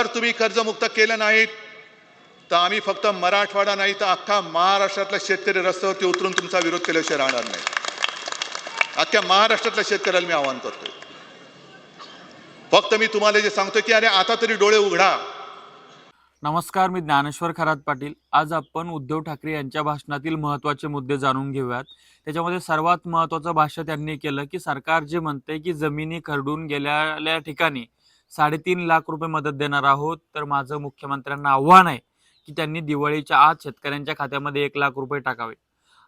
जर तुम्ही कर्जमुक्त केलं नाहीत तर आम्ही फक्त मराठवाडा नाही तर अख्खा महाराष्ट्रातल्या शेतकरी रस्त्यावरती उतरून तुमचा विरोध केल्याशिवाय राहणार नाही. अख्ख्या महाराष्ट्रातल्या शेतकऱ्याला मी आवाहन करतोय. फक्त मी तुम्हाला जे सांगतोय की अरे आता तरी डोळे उघडा. नमस्कार मी ज्ञानेश्वर खरात पाटील. आज आपण उद्धव ठाकरे यांच्या भाषणातील महत्त्वाचे मुद्दे जाणून घेऊयात. त्याच्यामध्ये सर्वात महत्त्वाचं भाष्य त्यांनी केलं की सरकार जे म्हणते की जमिनी खरडून गेलेल्या ठिकाणी साडेतीन लाख रुपये मदत देणार आहोत. तर माझं मुख्यमंत्र्यांना आव्हान आहे की त्यांनी दिवाळीच्या आत शेतकऱ्यांच्या खात्यामध्ये एक लाख रुपये टाकावे.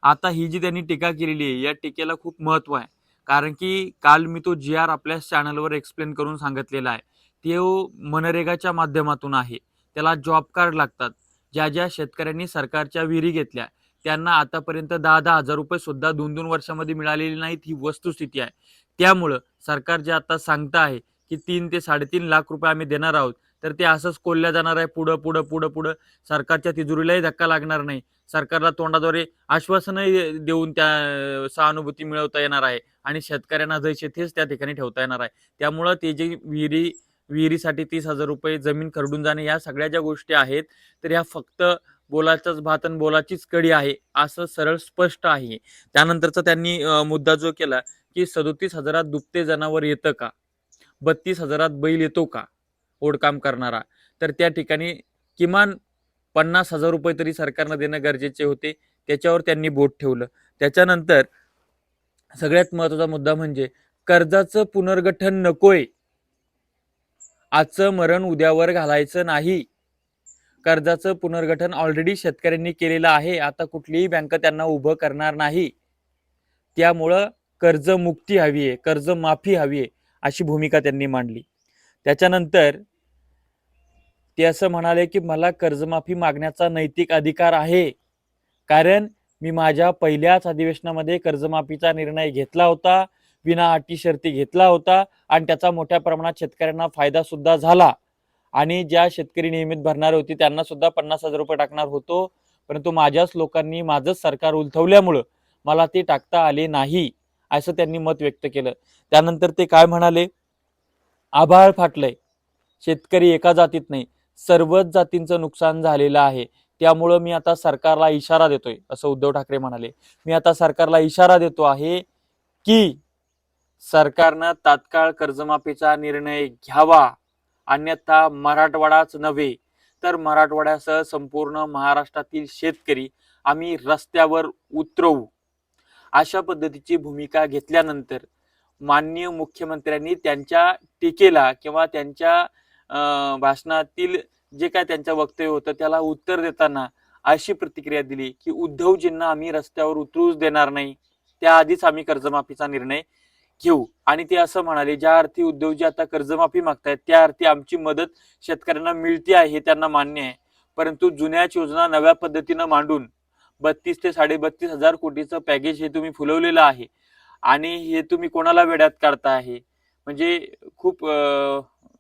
आता ही जी त्यांनी टीका केलेली आहे या टीकेला खूप महत्त्व आहे. कारण की काल मी तो जी आर आपल्या चॅनलवर एक्सप्लेन करून सांगितलेला आहे. तो मनरेगाच्या माध्यमातून आहे. त्याला जॉब कार्ड लागतात. ज्या ज्या शेतकऱ्यांनी सरकारच्या विहिरी घेतल्या त्यांना आतापर्यंत दहा दहा हजार रुपये सुद्धा दोन दोन वर्षामध्ये मिळालेली नाहीत ही वस्तुस्थिती आहे. त्यामुळं सरकार जे आता सांगतं आहे की तीन ते साडेतीन लाख रुपये आम्ही देणार आहोत. तर ते असंच कोल्ल्या जाणार आहे पुढं पुढं पुढं पुढं. सरकारच्या तिजोरीलाही धक्का लागणार नाही. सरकारला तोंडाद्वारे आश्वासनही देऊन त्या सहानुभूती मिळवता येणार आहे. आणि शेतकऱ्यांना जैसे तेच त्या ठिकाणी ठेवता येणार आहे. त्यामुळं ते जे विहिरी विहिरीसाठी तीस हजार रुपये जमीन खरडून जाणे या सगळ्या ज्या गोष्टी आहेत तर ह्या फक्त बोलाचाच भात आणि बोलाचीच कडी आहे असं सरळ स्पष्ट आहे. त्यानंतरचा त्यांनी मुद्दा जो केला की सदोतीस हजारात दुभते जनावर येतं का? बत्तीस हजारात बैल येतो का? ओढकाम करणारा. तर त्या ठिकाणी किमान पन्नास हजार रुपये तरी सरकारनं देणं गरजेचे होते. त्याच्यावर त्यांनी बोट ठेवलं. त्याच्यानंतर सगळ्यात महत्त्वाचा मुद्दा म्हणजे कर्जाचं पुनर्गठन नकोय. आजचं मरण उद्यावर घालायचं नाही. कर्जाचं पुनर्गठन ऑलरेडी शेतकऱ्यांनी केलेलं आहे. आता कुठलीही बँक त्यांना उभं करणार नाही. त्यामुळं कर्जमुक्ती हवी आहे. कर्ज माफी हवी आहे. अशी भूमिका त्यांनी मांडली. त्याच्यानंतर ते असं म्हणाले की मला कर्जमाफी मागण्याचा नैतिक अधिकार आहे. कारण मी माझ्या पहिल्याच अधिवेशनामध्ये कर्जमाफीचा निर्णय घेतला होता विना अटी शर्ती घेतला होता आणि त्याचा मोठ्या प्रमाणात शेतकऱ्यांना फायदा सुद्धा झाला. आणि ज्या शेतकरी नियमित भरणारे होते त्यांना सुद्धा पन्नास हजार रुपये टाकणार होतो. परंतु माझ्याच लोकांनी माझंच सरकार उलथवल्यामुळं मला ते टाकता आले नाही. असं त्यांनी मत व्यक्त केलं. त्यानंतर ते काय म्हणाले? आभाळ फाटलंय. शेतकरी एका जातीत नाही सर्वच जातींचं नुकसान झालेलं आहे. त्यामुळं मी आता सरकारला इशारा देतोय असं उद्धव ठाकरे म्हणाले. मी आता सरकारला इशारा देतो आहे की सरकारनं तात्काळ कर्जमाफीचा निर्णय घ्यावा. अन्यथा मराठवाडाच नव्हे तर मराठवाड्यासह संपूर्ण महाराष्ट्रातील शेतकरी आम्ही रस्त्यावर उतरवू. अशा पद्धतीची भूमिका घेतल्यानंतर माननीय मुख्यमंत्र्यांनी त्यांच्या टीकेला किंवा त्यांच्या भाषणातील जे काय त्यांचं वक्तव्य होतं त्याला उत्तर देताना अशी प्रतिक्रिया दिली की उद्धवजींना आम्ही रस्त्यावर उतरूच देणार नाही. त्याआधीच आम्ही कर्जमाफीचा निर्णय घेऊ. आणि ते असं म्हणाले ज्या अर्थी उद्धवजी आता कर्जमाफी मागतायत त्या अर्थी आमची मदत शेतकऱ्यांना मिळते आहे हे त्यांना मान्य आहे. परंतु जुन्याच योजना नव्या पद्धतीनं मांडून बत्तीस ते साडेबत्तीस हजार कोटीचं पॅकेज हे तुम्ही फुलवलेलं आहे. आणि हे तुम्ही कोणाला वेड्यात काढता आहे म्हणजे खूप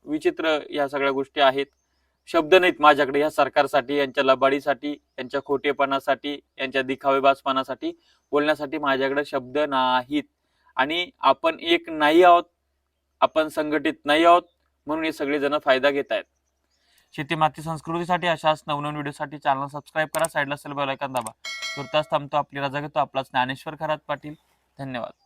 विचित्र या सगळ्या गोष्टी आहेत. शब्द नाहीत माझ्याकडे या सरकारसाठी यांच्या लबाडीसाठी यांच्या खोटेपणासाठी यांच्या दिखावेबाजपणासाठी बोलण्यासाठी माझ्याकडे शब्द नाहीत. आणि आपण एक नाही आहोत आपण संघटित नाही आहोत म्हणून हे सगळेजण फायदा घेत आहेत शेती माती संस्कृतीसाठी अशाच नवनवीन व्हिडिओसाठी चॅनल सबस्क्राईब करा साईडला असेल बेल आयकॉन दाबा. तुर्तास थांबतो आपली रजा घेतो. आपला ज्ञानेश्वर खरात पाटील. धन्यवाद.